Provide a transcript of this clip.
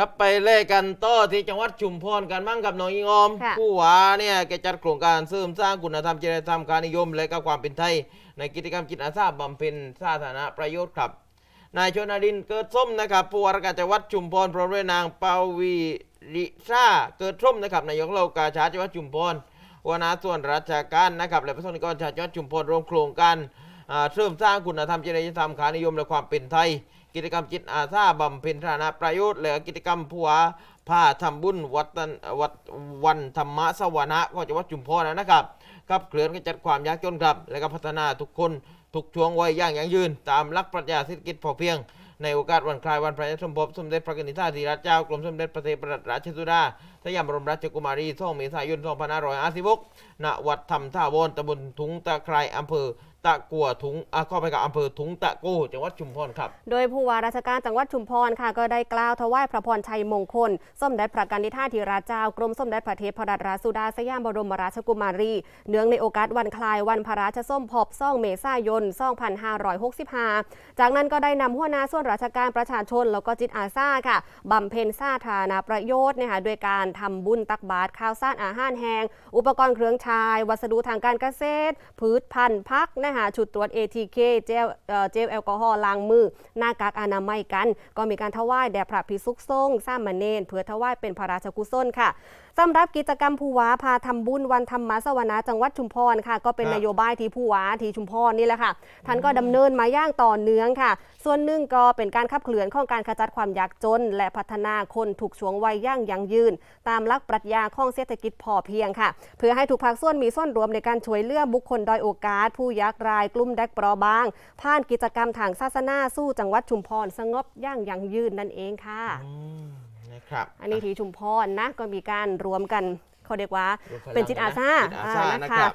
ครับไปเล่กันต่อที่จังหวัดชุมพรกันมั่งกับน้องอิงออม ค่ะผู้ว่าเนี่ยแกจัดโครงการเสริมสร้างคุณธรรมจริยธรรมการนิยม และก็ความเป็นไทย ในกิจกรรมจิตอาสาบำเพ็ญสาธารณประโยชน์ครับ นายชนาดินเกิดส้มนะครับผู้ว่าราชการจังหวัดชุมพรพร้อมด้วยนางปาวีริชาเกิดส้มนะครับนายกเหล่ากาชาดจังหวัดชุมพรหัวหน้าส่วนราชการนะครับและประชาชนกรชาวจังหวัดชุมพรร่วมโครงการอ่าเสริมสร้างคุณธรรมจริยธรรมการนิยมและความเป็นไทย กิจกรรมจิตอาสาบำเพ็ญสาธารณประโยชน์และกิจกรรมผู้ว่าผ้าทำบุญวัดตันวัดวันธรรมสวนะก็จังหวัดชุมพรนะครับขับเคลื่อนกจัดความยากจนครับ และก็พัฒนาทุกคนทุกช่วงวัยอย่างยั่งยืน ตามหลักปรัชญาเศรษฐกิจพอเพียงในโอกาสวันคล้ายวันพระราชสมภพสมเด็จพระนิธิธิราชเจ้ากรมสมเด็จพระเทพรัตนราชสุดาสยามบรมราชกุมารี2เมษายน2556ณวัดธรรมท่าวรตำบลทุงตะไคร้อำเภอตะกัวทุงอะเข้าไปกับอำเภอทุงตะโกจังหวัดชุมพรครับ โดยผู้ว่าราชการจังหวัดชุมพรค่ะก็ได้กล่าวถวายพระพรชัยมงคลสมเด็จพระกนิษฐาธิราชเจ้ากรมสมเด็จพระเทพรัตนราชสุดาสยามบรมราชกุมารี เนื่องในโอกาสวันคลายวันพระราชสมภพ2เมษายน 2565 จากนั้นก็ได้นำหัวหน้าส่วนราชการประชาชน แล้วก็จิตอาสาค่ะบำเพ็ญสาธารณประโยชน์นะคะด้วยการทำบุญตักบาตรข้าวสารอาหารแห้งอุปกรณ์เครื่องใช้วัสดุทางการเกษตร พืชพันธุ์พักนะคะชุดตรวจ ATK เจลเอเจลแอลกอฮอล์ล้างมือ หน้ากากอนามัยกัน ก็มีการถวายแด่พระภิกษุสงฆ์สามเณรเพื่อถวายเป็นพระราชกุศลค่ะสำหรับกิจกรรมผู้ว่าพาทำบุญวันธรรมสวนาจังหวัดชุมพรค่ะ ก็เป็นนโยบายที่ผู้ว่าที่ชุมพรนี่แหละค่ะ ท่านก็ดำเนินมาย่างต่อเนื่องค่ะ ส่วนหนึ่งก็เป็นการขับเคลื่อนของการขจัดความยากจน และพัฒนาคนถูกช่วงวัยย่างยั่งยืน ตามหลักปรัชญาของเศรษฐกิจพอเพียงค่ะ เพื่อให้ทุกภาคส่วนมีส่วนรวมในการช่วยเหลือบุคคลด้อยโอกาส ผู้ยากไร้กลุ่มเด็กเปราะบาง ผ่านกิจกรรมทางศาสนาสู้จังหวัดชุมพรสงบย่างยั่งยืนนั่นเองค่ะอืมนะครับอันนี้ที่ชุมพรนะก็มีการรวมกันเขาเรียกว่ารวมพลังเป็นจิตอาสาจิตอาสาอ่านะนะครัคะบ